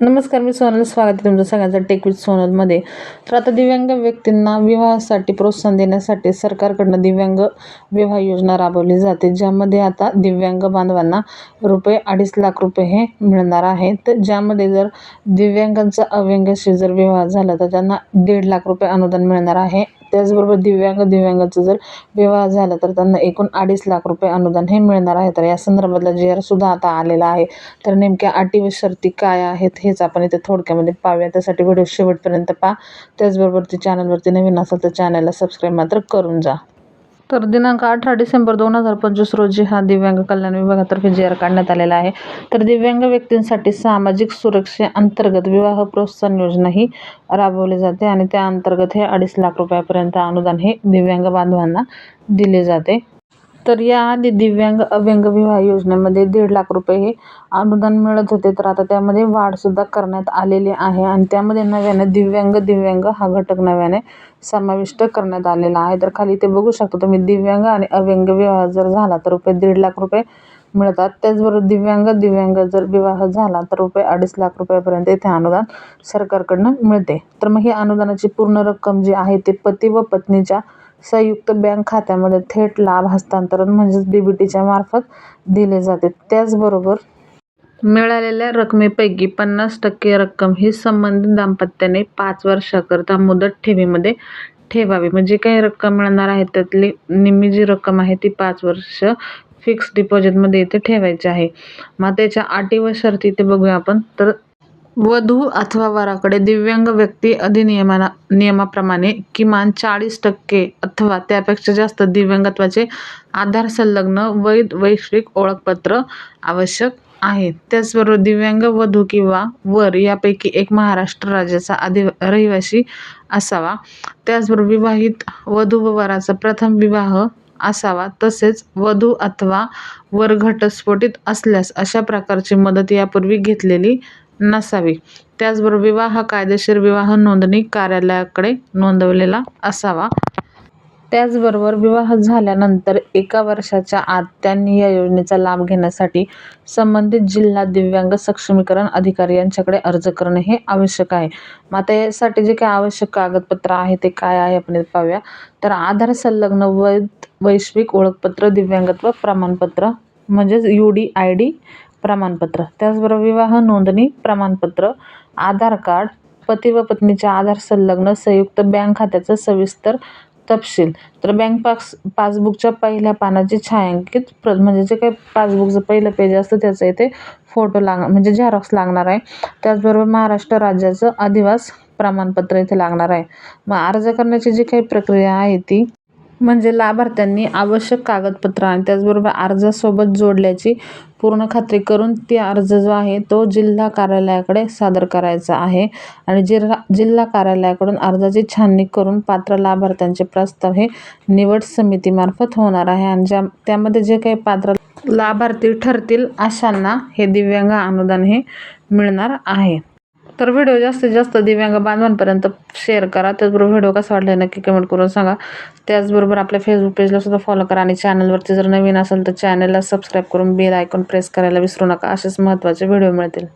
नमस्कार मी सोनल. स्वागत आहे तुमचं सगळ्यांचं टेक विथ सोनलमध्ये तर आता दिव्यांग व्यक्तींना विवाहासाठी प्रोत्साहन देण्यासाठी सरकारकडनं दिव्यांग विवाह योजना राबवली जाते ज्यामध्ये आता दिव्यांग बांधवांना रुपये अडीच लाख रुपये हे मिळणार आहे तर ज्यामध्ये जर दिव्यांगांचा अव्यंगाशी जर विवाह झाला तर त्यांना दीड लाख रुपये अनुदान मिळणार आहे. त्याचबरोबर दिव्यांग दिव्यांगाचा जर विवाह झाला तर त्यांना एकूण अडीच लाख रुपये अनुदान हे मिळणार आहे. तर या संदर्भातला जी आरसुद्धा आता आलेला आहे तर नेमक्या अटी व शर्ती काय आहेत हेच आपण इथे थोडक्यामध्ये पाहूया. त्यासाठी व्हिडिओ शेवटपर्यंत पहा. त्याचबरोबर ते चॅनलवरती नवीन असेल तर चॅनलला सबस्क्राईब मात्र करून जा. तर दिनांक अठरा डिसेंबर दोन हजार पंचवीस रोजी हा दिव्यांग कल्याण विभागातर्फे जी आर काढण्यात आलेला आहे. तर दिव्यांग व्यक्तींसाठी सामाजिक सुरक्षेअंतर्गत विवाह प्रोत्साहन योजना ही राबवली जाते आणि त्या अंतर्गत हे अडीच लाख रुपयापर्यंत अनुदान हे दिव्यांग बांधवांना दिले जाते. तर याआधी दिव्यांग अव्यंग विवाह योजनेमध्ये दीड लाख रुपये हे अनुदान मिळत होते. तर आता त्यामध्ये वाढसुद्धा करण्यात आलेली आहे आणि त्यामध्ये नव्याने दिव्यांग दिव्यांग हा घटक नव्याने समाविष्ट करण्यात आलेला आहे. तर खाली ते बघू शकता तुम्ही दिव्यांग आणि अव्यंग विवाह जर झाला तर रुपये दीड लाख रुपये मिळतात. त्याचबरोबर दिव्यांग दिव्यांग जर विवाह झाला तर रुपये अडीच लाख रुपयापर्यंत इथे अनुदान सरकारकडनं मिळते. तर मग ही अनुदानाची पूर्ण रक्कम जी आहे ते पती व पत्नीच्या संयुक्त बँक खात्यामध्ये थेट लाभ हस्तांतरण म्हणजेच डी बी टीच्या मार्फत दिले जाते. त्याचबरोबर मिळालेल्या रकमेपैकी पन्नास टक्के रक्कम ही संबंधित दाम्पत्याने पाच वर्षाकरता मुदत ठेवीमध्ये ठेवावी. म्हणजे काही रक्कम मिळणार आहे त्यातली निम्मी जी रक्कम आहे ती पाच वर्ष फिक्स डिपॉझिटमध्ये इथे ठेवायची आहे. मग त्याच्या अटी व शर्ती ते बघूया आपण. तर वधू अथवा वराकडे दिव्यांग व्यक्ती अधिनियमाना नियमाप्रमाणे किमान चाळीस टक्के अथवा त्यापेक्षा जास्त दिव्यांगत्वाचे आधार संलग्न वैध वैश्विक ओळखपत्र आवश्यक आहे. त्याचबरोबर दिव्यांग वधू किंवा वर यापैकी एक महाराष्ट्र राज्याचा आदि रहिवासी असावा. त्याचबरोबर विवाहित वधू व वराचा प्रथम विवाह असावा. तसेच वधू अथवा वर घटस्फोटित असल्यास अशा प्रकारची मदत यापूर्वी घेतलेली नसावी. त्याचबरोबर विवाह कायदेशीर विवाह नोंदणी कार्यालयाकडे नोंदवलेला असावा. त्याचबरोबर विवाह झाल्यानंतर एका वर्षाच्या आत त्यांनी या योजनेचा लाभ घेण्यासाठी संबंधित जिल्हा दिव्यांग सक्षमीकरण अधिकारी यांच्याकडे अर्ज करणे हे आवश्यक आहे. मग आता यासाठी जे काही आवश्यक कागदपत्र आहे ते काय आहे आपण पाहूया. तर आधार संलग्न वैध वैश्विक ओळखपत्र दिव्यांगत्व प्रमाणपत्र म्हणजेच यू डी आय डी प्रमाणपत्र. त्याचबरोबर विवाह नोंदणी प्रमाणपत्र आधार कार्ड पती व पत्नीच्या आधार संलग्न संयुक्त बँक खात्याचं सविस्तर तपशील. तर बँक पास पासबुकच्या पहिल्या पानाची छायांकित प्र म्हणजे जे काही पासबुकचं पहिलं पेज असतं त्याचं इथे फोटो लाग म्हणजे झेरॉक्स लागणार आहे. त्याचबरोबर महाराष्ट्र राज्याचं अधिवास प्रमाणपत्र इथे लागणार आहे. मग अर्ज करण्याची जी काही प्रक्रिया आहे ती म्हणजे लाभार्थ्यांनी आवश्यक कागदपत्र आणि त्याचबरोबर अर्जासोबत जोडल्याची पूर्ण खात्री करून ती अर्ज जो आहे तो जिल्हा कार्यालयाकडे सादर करायचा आहे. आणि जिल्हा जिल्हा कार्यालयाकडून अर्जाची छाननी करून पात्र लाभार्थ्यांचे प्रस्ताव हे निवड समितीमार्फत होणार आहे. आणि ज्या त्यामध्ये जे काही पात्र लाभार्थी ठरतील अशांना हे दिव्यांग अनुदान हे मिळणार आहे. तर व्हिडिओ जास्तीत जास्त दिव्यांग बांधवांपर्यंत शेअर करा. त्याचबरोबर व्हिडिओ कसा वाटला नक्की कमेंट करून सांगा. त्याचबरोबर आपल्या फेसबुक पेजला सुद्धा फॉलो करा आणि चॅनलवरती जर नवीन असेल तर चॅनलला सबस्क्राईब करून बेल आयकॉन प्रेस करायला विसरू नका. असेच महत्त्वाचे व्हिडिओ मिळतील.